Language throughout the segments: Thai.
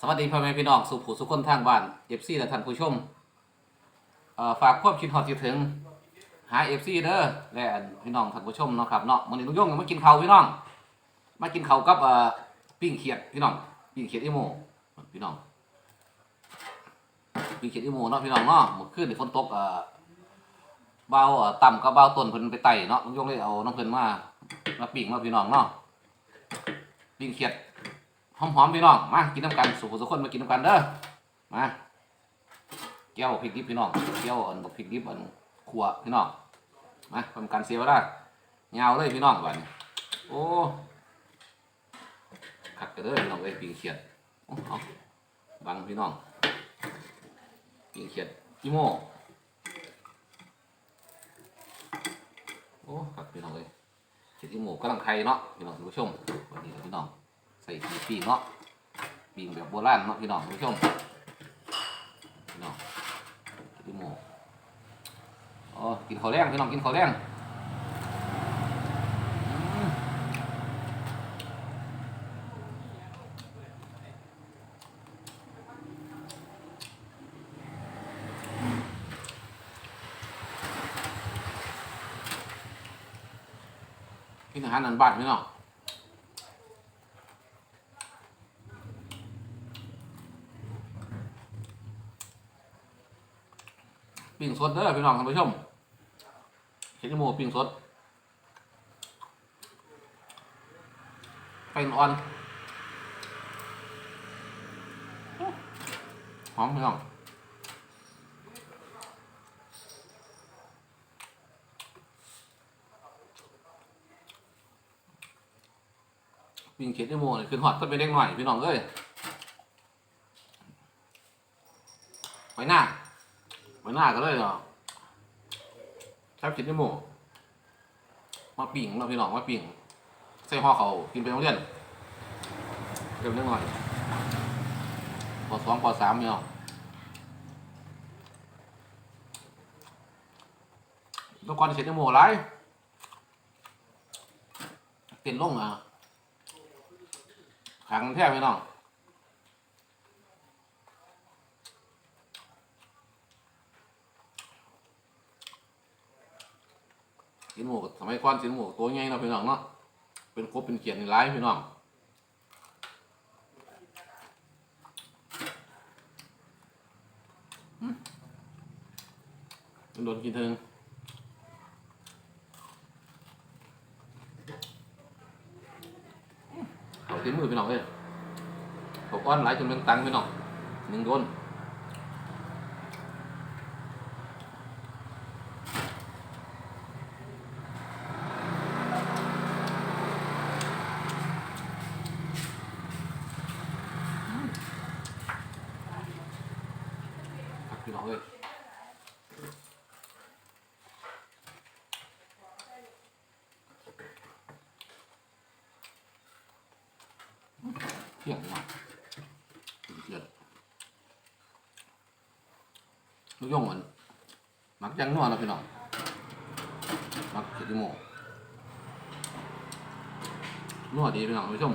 สวัสดีพ่อแม่พี่น้องสุผู้สุขคนทางบ้านเอฟซีและท่านผู้ชมฝากความคิดฮอดคิถึงหาเอฟซีเด้อและพี่น้องท่านผู้ชมเนาะครับเนาะมื้อนี้ลุงยงมากินข้าวพี่น้อง มากินข้าวกับปิ้งเขียดพี่น้องปิ้งเขียดอีโมพี่น้องปิ้งเขียดอีโมเนาะพี่น้องเนาะเมื่อคืนนี่ฝนตกเบาต่ำกับเบาต้นเพิ่นไปไต่เนาะลุงยงเลยเอาน้ำเพิ่นมามาปิ้งเนาพี่น้องเนาะปิ้งเขียด หอมๆพี่น้องมากินน้ำกันสุขสุขคนมากินน้ำกันเด้อมาแก้วพริกดิบพี่น้องแก้วอันบักพริกดิบอันขัวพี่น้องมาทำการเสียเวลาเงาวเลยพี่น้องบันโอ้ขัดกันเด้อพี่น้องเอ้ยปิงเขียดโอ้เอาบังพี่น้องปิงเขียดอีโม่โอ้ขัดพี่น้องเอ้ยเขียดอีโม่กำลังไข่เนาะพี่น้องผู้ชมสวัสดีพี่น้อง ส่ปีปีเนาะปีแบบโบราณเนาะพี่น้องผู้ชมพี่น้องกินหมูอ๋อกินข้าวแรงพี่น้องกินข้าวแรงกินอาหารนันบานพี่น้อง ปิ้งสดเด้อพี่น้องท่านผู้ชมเห็ดหมูปิ้งสดไฟอ่อนหอมพี่น้องปิ้งเข็ดหมูนี่คือหอดก็เป็นเล็กหน่อยพี่น้องเอ้ยไปหน้า ไว้ หน้าก็เลยเนาะชอบกินที่หมูมาปิ่งเราพี่น้องมาปิ่งใส่ห่อเขากินไปโรงเรียนเร็วนิดหน่อยพอสองพอสามเนี่ยต้องก่อนเสร็จที่หมูไรเต้นลงอะขังแท้พี่น้อง สินหมูสมัยก่อนสินหมูตัวใหญ่เนาะพี่น้องเนาะเป็นกบเป็นเขียนในร้ายพี่น้องโดนกินเทิงเอาตีมือพี่น้องเลยเขาก้อนหลายจนเป็นตังพี่น้องหนึ่งโดน ครับพี่น้อง เอ้ยเที่ยงนะเที่ยงลูกย่องมันมักยังนัวนะพี่น้องมักเขียดโมนัวดีพี่น้องผู้ชม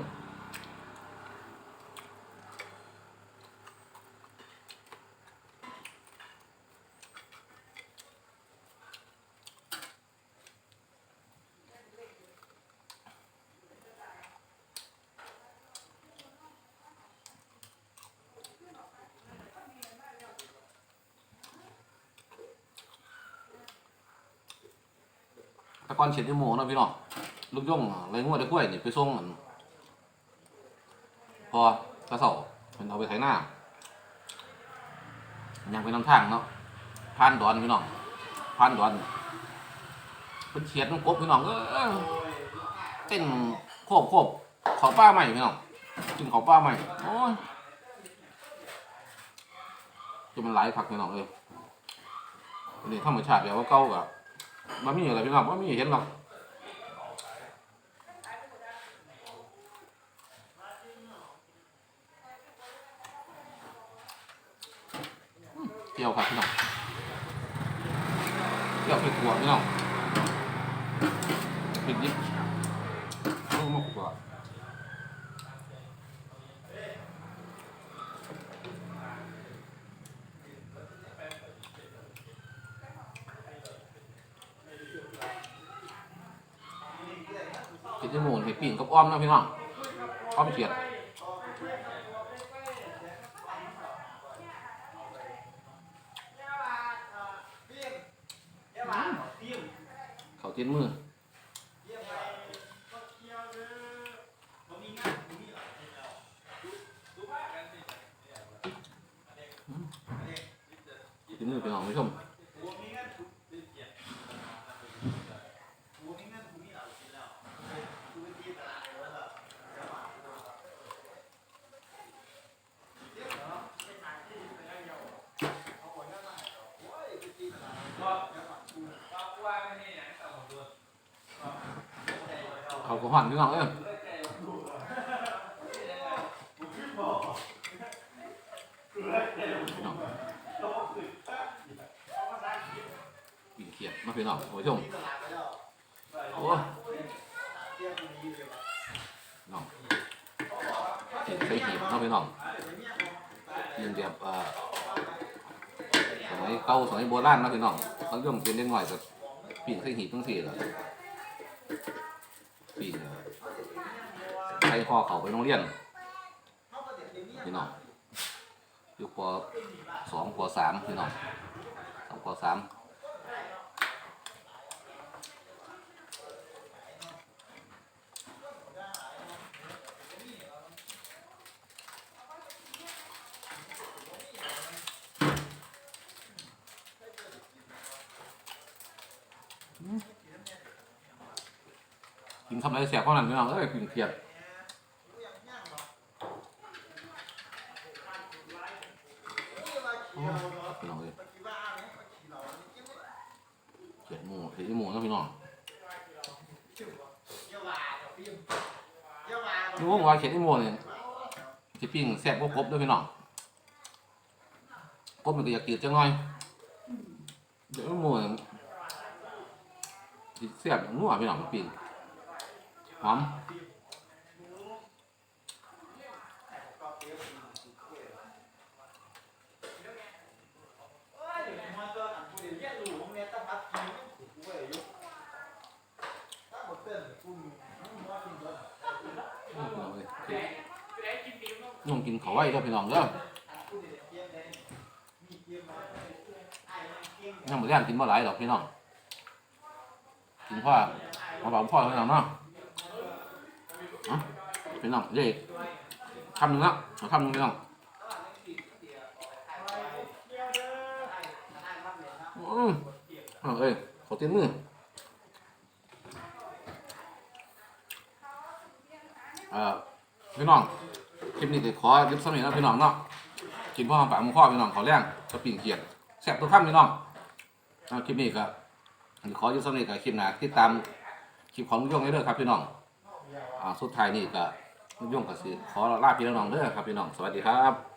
แตะกอนเฉียดที่โมเนาะพี่น้องลูกย่งไรงัวได้กล้วยนี่ไปส่งมันพอกระเสาเป็นเอาไปไถหน้ายังไปนำทางเนาะผ่านดอนพี่น้องผ่านดอนเป็นเฉียดมันกบพี่น้องเออเต้นโคบโคบเขาป้าใหม่พี่น้องกินเขาป้าใหม่โอ้ยจะมันหลายผักพี่น้องเลยนนี้ธรรมชาติแบบว่าเก่ากับ บะหมี่อะไรพี่น้องบะหมี่เห็นหรอกเกี่ยวครับพี่น้องเกี่ยวไปขวพี่น้องผิดยิบต้องมาขวด ที่หมูเห็ดปิ่งกับอ้อมนะพี่น้องอ้อมเขียดเขาเทียนมือเทียนมือพี่น้องผู้ชม เขาก็หันพี่น้องเอ้ยพี่น้องปิ่งเขียดมาพี่น้องผู้ชมโอ้น้องเห็นใส่หีบเน้องพี่น้องยินแบบเอ่อสมัยเก่าสมัยโบราณเนาะพี่น้องเขาย่อมเป็นเล็กน้อยกับ ปิ่เคยเหีบตั้งสี่เลยปีนใช้ห่อเขาไปโรงเรียนพี่น้องอยู่ปสองปสามพี่น้องสองปสาม กินคำไรเสียเท่าะนั้นพี่น้องเอ้ยกินเพียบพี่น้องเอ้ยเขียดหมูเขียดหมูนะพี่น้องนี่ว่าว่าเขียดหมูเนี่ยที่ปิ้งแซ่บกว่ากบด้วยพี่น้องกบมันก็อยากจืดจังหน่อยเดี๋ยวหมูเนี่ยแซ่บนัวพี่น้องปิ้ง หอมนุ่มกินเขาวไว้เด้อพี่น้องเด้อยังไม่ได้กินบ่หลายดอกพี่น้องกินพ่อมาบอกพ่อพี่น้องเนาะเอา พี่น้องเด็กคำหนึ่งแล้วเอาคำหนึ่งพี่น้องอืมเอ้ยขอเต้นมือเอ่อพี่น้องคลิปนี้จะขอยึดสมัยนะพี่น้องเนาะกินพ่อปากมุงข้อพี่น้องขอแรงกระปิ่งเขียดแซ่บตัวข้ามพี่น้องเอาคลิปนี้ก็ขอยึดสมัยกับคลิปหน้าติดตามคลิปของลุงยงได้เลยครับพี่น้อง อ่า สุดท้ายนี่ก็ ยุ่งก็สิขอลาพี่น้องเด้อครับพี่น้อง สวัสดีครับ